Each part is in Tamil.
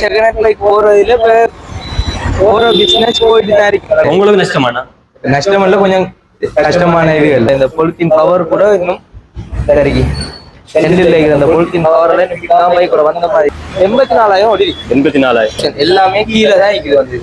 செகண்ட் ஹேண்ட் பைக் போறதுல போற பிசினஸ் போயிட்டு தான் இருக்கு. உங்களுக்கு நஷ்டமாண்ணா? நஷ்டம் இல்ல கொஞ்சம் கஷ்டமான இதுகள் இந்த பொலித்தீன் பவர் கூட இன்னும் இருக்கிற அந்த பொலித்தீன் பவர்ல இன்னும் பைக் கூட வந்த மாதிரி. எண்பத்தி நாலாயிரம் ஓடி எண்பத்தி நாலாயிரம். எல்லாமே கீழே தான் வந்து.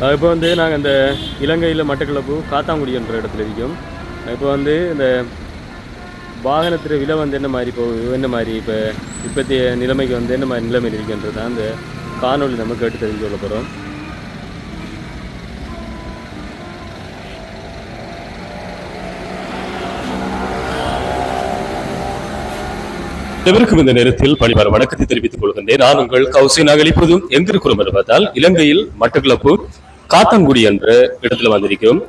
இப்போ வந்து நாங்கள் இந்த இலங்கையில் மட்டக்களப்பு காத்தாங்குடி என்ற இடத்துல இருக்கோம் இப்போ வந்து இந்த வாகனத்தில் விலை வந்து என்ன மாதிரி போகுது என்ன மாதிரி இப்போ இப்போத்திய நிலைமைக்கு வந்து என்ன மாதிரி நிலைமை இருக்குன்றது தான் அந்த காணொளி நம்ம கேட்டு தெரிஞ்சு கொள்ள போகிறோம் இந்த நேரத்தில் பணிவார வணக்கத்தை தெரிவித்துக் கொள்கின்றேன். நான் உங்கள் கௌசி நாங்கள் இப்போதும் எங்கிருக்கிறோம் என்று பார்த்தால் இலங்கையில் மட்டக்களப்பு காத்தான்குடி என்ற இடத்துல வந்திருக்கிறோம்.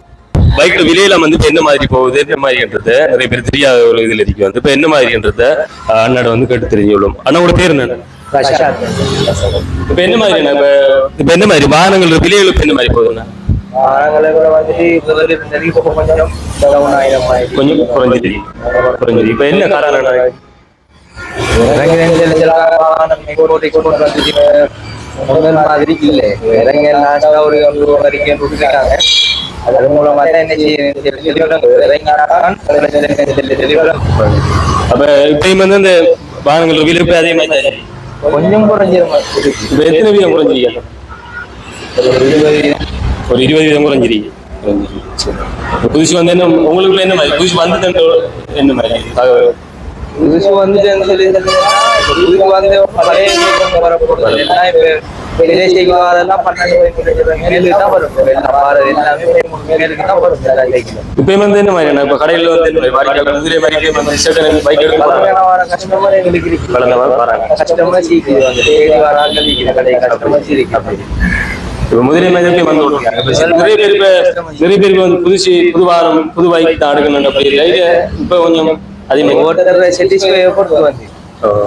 பைக்ல விலையெல்லாம் வந்து என்ன மாதிரி போகுது? என்ன மாதிரின்றத நிறைய பேர் தெரியாத ஒரு இதுல இருக்கு வந்து இப்ப என்ன மாதிரின்றத அண்ணாட வந்து கேட்டு தெரிஞ்சுள்ளோம் அண்ணாவோட பேர் என்ன? இப்ப என்ன மாதிரி இப்ப என்ன மாதிரி வாகனங்கள் விலைகள் என்ன மாதிரி போகுதுண்ணா இப்போ கொஞ்சம் குறைஞ்சிது குறைஞ்சிது இப்ப என்ன காரணம்? முதல் மாதிரி இல்லை. இறங்க லாஸ்டா ஒரு நூறு வரைக்கும் கொடுத்துருக்காங்க அது மூலமா தான் என்ன செய்ய இறங்கினாதான் டெலிவரம் அப்ப இப்பயும் வந்து இந்த வாகனங்கள் விலை இப்ப அதே மாதிரி தான். கொஞ்சம் குறைஞ்சிரும். இப்ப எத்தனை வீதம் குறைஞ்சிருக்கீங்க ஒரு இருபது வீதம் குறைஞ்சிருக்கு. புதுசு வந்து என்ன உங்களுக்குள்ள என்ன மாதிரி? புதுசு வந்து என்ன மாதிரி? புதுசு வந்துட்டு சொல்லி. புதுசு வந்து பழைய வரப்போறது எல்லாம் இப்ப விதேசிக்கு வரதெல்லாம் பன்னெண்டு மேலுக்கு தான் வரும். வாரது எல்லாமே மேலுக்கு தான் வரும். எல்லா சைக்கிளும் இப்ப வந்து என்ன மாதிரி இப்ப கடையில வந்து என்ன மாதிரி வாடிக்கையாளர் குதிரை மாதிரி வந்து செகண்ட் பைக் எடுத்து போறாங்க பழமையான வர கஸ்டமர் எங்களுக்கு இருக்கு. கலந்த மாதிரி வராங்க. கஸ்டமர் சீக்கிரம் வந்து தேடி வராங்க. இருக்கிற கடை கஸ்டமர் சீக்கிரம் இப்ப முதலே மாதிரி வந்து விட்டுருக்காங்க இப்ப சில நிறைய பேர் இப்ப நிறைய பேருக்கு வந்து புதுசு புது வாரம் புது பைக் தான் இப்ப கொஞ்சம் வந்து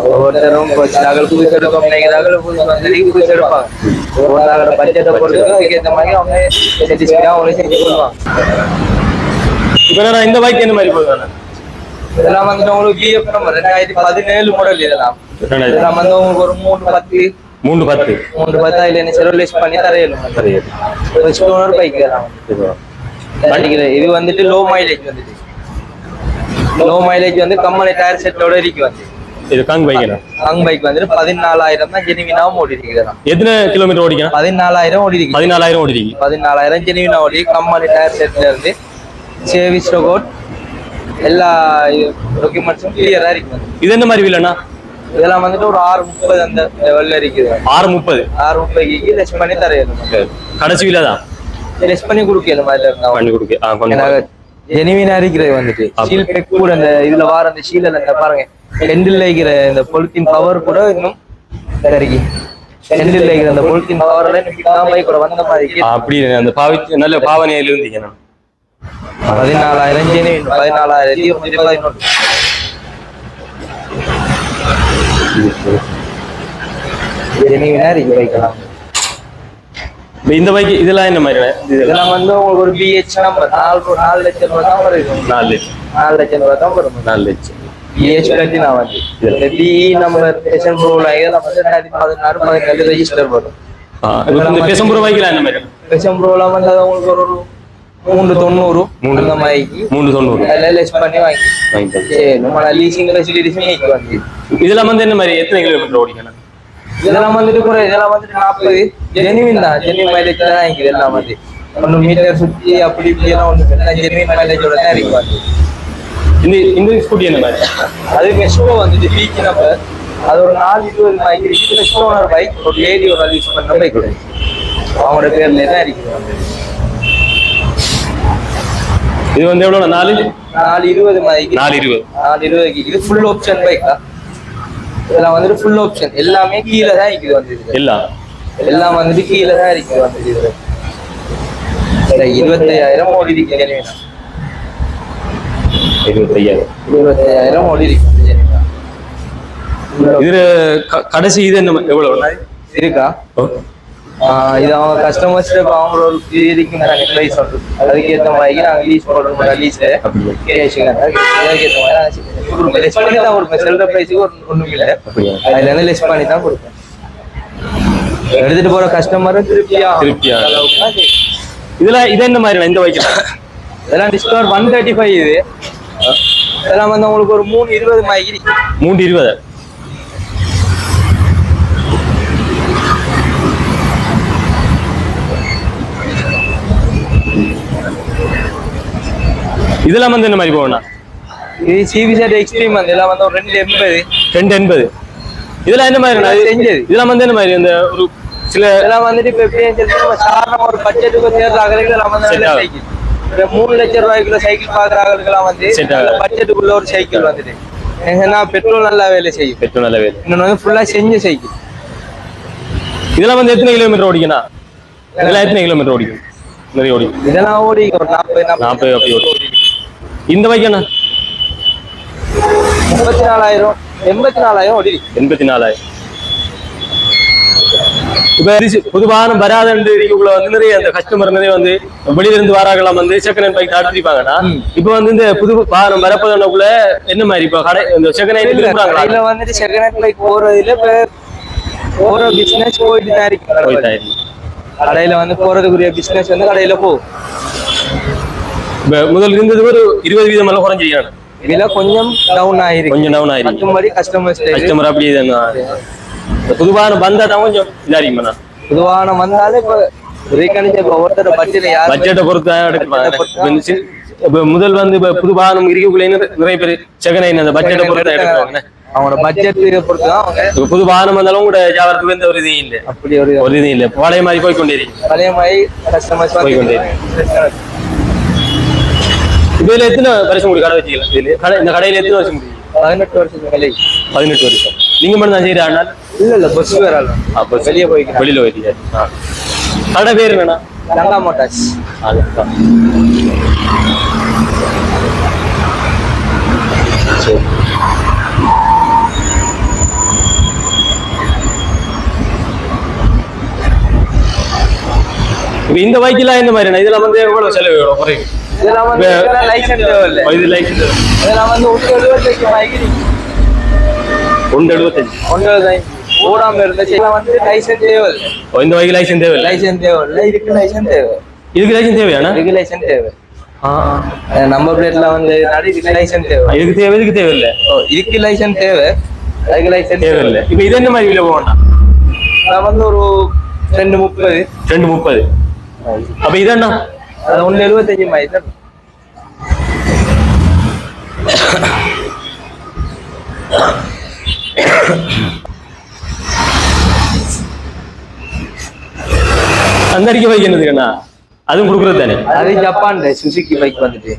ஒவ்வொருத்தரும் நாங்கள் புதுசு எடுப்போம் நினைக்கிறார்கள் புதுசு வந்து புதுசு எடுப்பாங்க ஒவ்வொருத்தரோட பட்ஜெட்டை பொறுத்து அதுக்கேற்ற மாதிரி அவங்க செட்டிஸ்ஃபையாக அவங்களே செஞ்சு கொடுப்பாங்க இப்ப என்னடா இந்த பைக் என்ன மாதிரி போகுது இதெல்லாம் வந்துட்டு உங்களுக்கு பிஎஃப் நம்பர் ரெண்டாயிரத்தி பதினேழு மாடல் இதெல்லாம் இதெல்லாம் வந்து உங்களுக்கு ஒரு மூணு பத்து மூணு பத்து மூணு பத்து அதில் என்ன செரோலேஸ் பண்ணி தரையிலும் ஸ்டோனர் பைக் இதெல்லாம் இது வந்துட்டு லோ மைலேஜ் வந்துட்டு லோ மைலேஜ் வந்து கம்பெனி டயர் செட்டோட இருக்கு வந்து. இது காங் பைக் அங் பைக் வந்துட்டு பதினாலாயிரம் தான் ஜெனிவினாவும் ஓடி இருக்கு இதெல்லாம் எத்தனை கிலோமீட்டர் ஓடிக்கலாம் பதினாலாயிரம் ஓடி இருக்கு பதினாலாயிரம் ஓடிருக்கு பதினாலாயிரம் ஜெனிவினா ஓடி கம்பெனி டயர் செட்ல இருந்து சேவிஸ் ரோட் எல்லா டாக்குமெண்ட்ஸும் கிளியரா இருக்கு வந்து. இது என்ன மாதிரி வில்லண்ணா இதெல்லாம் வந்துட்டு ஒரு ஆறு முப்பது அந்த லெவல்ல இருக்குது ஆறு முப்பது. ஆறு முப்பதுக்கு லெஸ் பண்ணி தரையிலும் கடைசி விலை தான் லெஸ் பண்ணி கொடுக்கல மாதிரி இருந்தா. பண்ணி கொடுக்க. ஜெனிவினா இருக்கிறது வந்துட்டு. ஷீல் கூட அந்த இதுல வார அந்த ஷீல இந்த பாருங்க. செண்டில் இருக்கிற இந்த பொலித்தீன் பவர் கூட இன்னும் சரிக்கு செண்டில் இருக்கிற அந்த பொலித்தீன் பவர்ல பைக் கூட வந்த மாதிரி அப்படி அந்த பாவி நல்ல பாவனையில இருந்தீங்க நான் பதினாலாயிரம் ஜெனிவின் பதினாலாயிரத்தி பதினொன்று. ஜெனிவினா இருக்கு இப்ப இந்த பைக் இதெல்லாம் என்ன மாதிரி இது இதெல்லாம் வந்து உங்களுக்கு ஒரு பிஹெச் நம்பர் நாலு நாலு லட்சம் ரூபாய் தான் வருது நாலு லட்சம். நாலு லட்சம் ரூபாய் தான் வரும். நாலு லட்சம். பிஹெச் பிளாட்டினா வந்து இந்த பிஇ நம்பர் பேஷன் இதெல்லாம் வந்து ரெண்டாயிரத்தி பதினாறு பதினேழு ரெஜிஸ்டர் வரும். இந்த பெசம்பூர் பைக்லாம் என்ன மாதிரி? பேஷன் ப்ரோல வந்து அது உங்களுக்கு ஒரு மூணு தொண்ணூறு மூணு. அந்த மாதிரிக்கு மூணு தொண்ணூறு. அதில் லெஸ் பண்ணி வாங்கி. வாங்கிக்கலாம். சரி நம்ம லீசிங் ஃபெசிலிட்டிஸும் வந்து இதெல்லாம் வந்து என்ன மாதிரி? எத்தனை கிலோமீட்டர் ஓடிக்கணும்? இதெல்லாம் வந்துட்டு கூட இதெல்லாம் வந்துட்டு நாற்பது. ஜெனுவின் தான். ஜெனுவின் மைலேஜ் தான் வாங்கிக்குது எல்லாம். வந்து ஒன்று மீட்டர் சுற்றி அப்படி இப்படி எல்லாம் ஒன்று ஜெனுவின் மைலேஜோட தான் இருக்கு வந்து இந்த இந்த ஸ்கூட்டி என்ன மாதிரி? அது மெஸ்டோ வந்துட்டு பீச் நம்பர் அது ஒரு நாலு இருபது பைக் இருக்கு. மெஸ்டோனர் பைக் ஒரு லேடி ஒரு யூஸ் பண்ண பைக் அவங்களோட பேர்ல தான் இருக்குது இது வந்து எவ்வளோ நாலு? நாலு இருபது மதிக்கு நாலு இருபது. நாலு இருபதுக்கு இது ஃபுல் ஆப்ஷன் பைக் தான். இதெல்லாம் வந்துட்டு ஃபுல் ஆப்ஷன் எல்லாமே கீழே தான் இருக்குது வந்து இது எல்லாம் எல்லாம் வந்துட்டு கீழே தான் இருக்குது வந்து இது. இந்த இருபத்தையாயிரம் ஓடி இருக்கு இருபத்தையாயிரம். இருபத்தையாயிரம் ஓடி இருக்கு இதுல க- கடைசி இது என்ன எவ்வளவு? இருக்கா? இது அவங்க கஸ்டமர்ஸ் அவங்க ஒரு இது இருக்கும் தானே ப்ரைஸ் வந்து அதுக்கேற்ற மாதிரி நாங்கள் லீஸ் போடுறோம் லீஸ் அப்படியா? அதுக்கேற்ற மாதிரி கொடுப்போம் லெஸ் பண்ணி தான் கொடுப்பேன். செல்ற ப்ரைஸுக்கு ஒரு ஒன்றும் இல்லை. அதுல இருந்து லெஸ் பண்ணி தான் கொடுப்பேன். எடுத்துட்டு போற கஸ்டமரும் திருப்தியா? திருப்தியா. இதுல இது என்ன மாதிரி இந்த வைக்கலாம் இதெல்லாம் டிஸ்கவுண்ட் ஒன் தேர்ட்டி ஃபைவ் இது. இதெல்லாம் வந்து உங்களுக்கு ஒரு மூணு இருபது மாதிரி. மூன்று இருபது. இதெல்லாம் வந்து என்ன மாதிரி போகணும்? இது சிபி செட் எக்ஸ்ட்ரீம் வந்து இதெல்லாம் வந்து ஒரு ரெண்டு எண்பது. ரெண்டு எண்பது. இதெல்லாம் என்ன மாதிரி செஞ்சது. இதெல்லாம் வந்து என்ன மாதிரி இந்த ஒரு சில இதெல்லாம் வந்துட்டு இப்போ எப்படின்னு சொல்லி சாதாரண ஒரு பட்ஜெட்டுக்கு தேர்தல் ஆகிறதுக்கு வந்து நல்ல. சைக்கிள் இப்போ மூணு லட்சம் ரூபாய்க்குள்ள சைக்கிள் பார்க்குறாங்களுக்குலாம் வந்து Set ஆகும். நல்ல பட்ஜெட்டுக்குள்ள ஒரு சைக்கிள் வந்துட்டு. ஏன்னா பெட்ரோல் நல்லா வேலை செய்யும். பெட்ரோல் நல்ல வேலை. இன்னொன்று வந்து ஃபுல்லாக செஞ்ச சைக்கிள் இதெல்லாம் வந்து எத்தனை கிலோமீட்டர் ஓடிக்கணும் இதெல்லாம் எத்தனை கிலோமீட்டர் ஓடிக்கும்? நிறைய ஓடிக்கும். இதெல்லாம் ஓடி ஒரு நாற்பது நாற்பது அப்படி ஓடி இந்த பைக்கண்ணா முப்பத்தி நாலாயிரம் எண்பத்தி நாலாயிரம் ஓடி எண்பத்தி நாலாயிரம் இப்ப அரிசி பொதுவான வராதண்டு இருக்கக்குள்ள வந்து நிறைய அந்த கஸ்டமர் நிறைய வந்து வெளியில இருந்து வராங்களாம் வந்து செகண்ட் ஹேண்ட் பைக் ஆட்டிருப்பாங்கன்னா ம். இப்ப வந்து இந்த புது வாகனம் வரப்போதுக்குள்ள என்ன மாதிரி இப்ப கடை இந்த செகண்ட் ஹேண்ட் விரும்புறாங்களா? வந்துட்டு செகண்ட் ஹேண்ட் பைக் போறதுல இப்ப போற பிசினஸ் போயிட்டு தான் இருக்கு கடையில வந்து போறதுக்குரிய பிசினஸ் வந்து கடையில போ. முதல்ல இருந்தது ஒரு இருபது வீதம் எல்லாம் குறைஞ்சிருக்காங்க. விலை கொஞ்சம் டவுன் ஆயிருக்கு. கொஞ்சம் டவுன் ஆயிருக்கு. மற்றபடி கஸ்டமர்ஸ் கஸ்டமர் அப்படி பொதுவான வந்தா தான் கொஞ்சம் இதாரிக்குமாண்ணா பொதுவான வந்தாலும் இப்ப ரீகணிச்ச இப்ப ஒருத்தர் பட்ஜெட் யார் பட்ஜெட்டை பொறுத்து இப்ப முதல் வந்து இப்ப புது வாகனம் இருக்கக்குள்ள நிறைய பேர் செகண்ட் ஹேண்ட் அந்த பட்ஜெட்டை பொறுத்து எடுப்பாங்க அவங்களோட பட்ஜெட் பொறுத்து தான் புது வாகனம் வந்தாலும் கூட வியாபாரத்துக்கு எந்த ஒரு இதுவும் இல்லை. அப்படி ஒரு ஒரு இல்லை. பழைய மாதிரி போய் கொண்டே பழைய மாதிரி கஸ்டமர்ஸ் போய்க்கொண்டே இப்ப இதுல எத்தனை வருஷம் முடியும் கடை வச்சுக்கலாம் இதுல கடை இந்த கடையில எத்தனை வருஷம் முடியும் பதினெட்டு வருஷத்துக்கு மேலே பதினெட்டு வருஷம் நீங்க மட்டும் தான் செய்யற இல்ல இல்ல பஸ் வேற ஆள் அப்ப வெளியே போய்க்கிறேன் வெளியில போயிட்டீங்க. கடை பேர் என்னண்ணா லங்கா மோட்டார்ஸ் அதுதான். சரி இப்ப இந்த பைக்கெல்லாம் இந்த மாதிரி இதெல்லாம் வந்து எவ்வளவு செலவு குறையும் இதெல்லாம் வந்து லைசன்ஸ் தேவையில்ல. இது லைக் இதெல்லாம் வந்து ஒன்று எழுபத்தஞ்சு மைக்கு ஒன்று எழுபத்தஞ்சு. ஒன்று எழுபத்தஞ்சு ஓடாம இருந்துச்சு. இதெல்லாம் வந்து லைசன்ஸ் ஓ, இந்த பைக் லைசன்ஸ் தேவையில்லை? லைசன்ஸ் தேவையில்லை. இதுக்கு லைசன்ஸ் தேவை. இதுக்கு லைசன்ஸ் தேவையாண்ணா இதுக்கு லைசன்ஸ் தேவை. நம்பர் பிளேட்ல வந்து இதுக்கு லைசன்ஸ் தேவை. இதுக்கு தேவை இதுக்கு லைசன்ஸ் தேவை. அதுக்கு லைசன்ஸ் தேவையில்லை. இப்ப இது என்ன மாதிரி விலை போகணும் நான் வந்து ஒரு ரெண்டு முப்பது. ரெண்டு முப்பது. அப்ப இதண்ணா? அது ஒன்று எழுபத்தஞ்சு மாதிரி தான் அந்த அறிக்கை பைக் என்னதுக்கண்ணா அதுவும் கொடுக்குறது தானே? அது ஜப்பான் சுசுகி பைக் வந்துட்டு.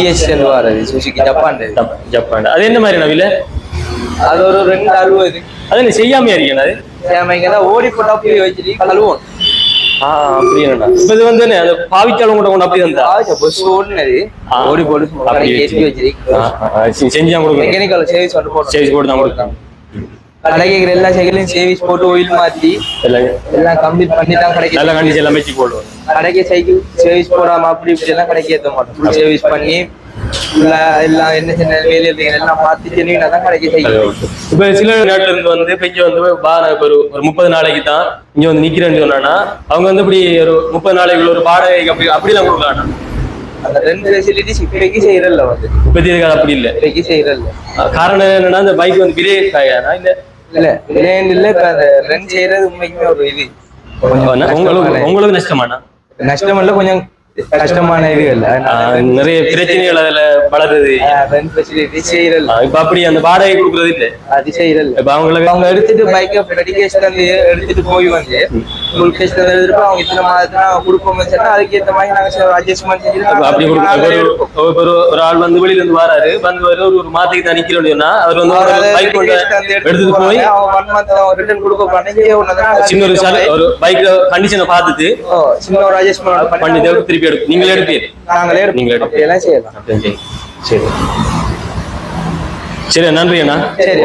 இஎஸ் வரது சுசுகி ஜப்பான் ஜப்- ஜப்பான் அது என்ன மாதிரி விலை? அது ஒரு ரெண்டு அறுபது. அது செய்யாமையா இருக்கேன் அது? சேமைங்க ஓடி போட்டு அப்படியே வச்சுட்டு கழுவோம் ஆ அப்படி என்னண்ணா இப்ப இது வந்து அந்த பாவிக்காலும் கூட கொண்டு அப்படி இருந்தா பஸ் ஓடுனது ஆ. ஓடி போட்டு அப்படி ஏற்றி வச்சிருக்கு செஞ்சா கொடுக்கணும். மெக்கானிக்கல் சர்வீஸ் வந்து போட்டோம் சேஸ் போட்டு தான் கொடுக்கலாம் கடைக்கு எல்லா சைக்கிளையும் சர்வீஸ் போட்டு ஆயில் மாத்தி எல்லாம் கம்ப்ளீட் பண்ணி தான் கடைக்கு நல்ல கண்டிஷன் எல்லாம் வச்சு போடுவோம். கடைக்கு சைக்கிள் சர்வீஸ் போடாம அப்படி இப்படி எல்லாம் கடைக்கு ஏத்த மாட்டோம். சர்வீஸ் பண்ணி எல்லாம் என்ன சின்ன வேலையில் இருக்கிற எல்லாம் பார்த்து ஜெனுவினா தான் கடைக்கு சைக்கிள் இப்ப சில நாட்டுல இருந்து வந்து இங்க வந்து இப்ப ஒரு ஒரு முப்பது நாளைக்கு தான் இங்க வந்து நிக்கிறேன்னு சொன்னா அவங்க வந்து இப்படி ஒரு முப்பது நாளைக்கு ஒரு வாடகைக்கு அப்படி அப்படிலாம் கொடுக்கலாம் அந்த ரெண்டு ஃபெசிலிட்டிஸ் இப்போதைக்கு செய்யறதில்ல வந்து. அப்படி இல்ல. இப்போதைக்கு செய்யறதில்ல காரணம் என்னன்னா இந்த பைக் வந்து விலை இல்ல? இல்ல விளையாண்டு இல்ல இப்ப அந்த ரெண்ட் செய்யறது உண்மைக்குமே ஒரு இது. உங்களுக்கு நஷ்டமானா நஷ்டம் இல்ல கொஞ்சம் கஷ்டமான இது இல்ல ஆஹ் நிறைய பிரச்சனைகள் அதுல வளருது இப்ப அப்படி அந்த வாடகை கொடுக்கறது இல்ல. அது இப்ப அவங்களுக்கு அவங்க எடுத்துட்டு பைக்கை மெடிக்கேஷன் எடுத்துட்டு போய் வந்து எழுதிருப்போம் அவங்க இத்தனை மாதத்துல சொன்னா அதுக்கேற்ற மாதிரி நாங்க அட்ஜஸ்ட்மெண்ட் அப்படி ஒரு ஆள் வந்து வெளியில இருந்து வராரு. வந்து ஒரு ஒரு மாதத்துக்கு தான் நிக்கிறோம்னு சொன்னா அவர் வந்து பைக் கொண்டு எடுத்துட்டு போய் ரிட்டர்ன் கொடுக்க பண்ணி சின்ன ஒரு பைக் கண்டிஷனை பார்த்துட்டு சின்ன ஒரு அட்ஜஸ்ட்மெண்ட் பண்ணி திருப்பி நீங்களே எடுப்பீங்க நாங்களே. நீங்களே செய்யலாம். அப்படியே சரி. சரி நன்றி அண்ணா. சரி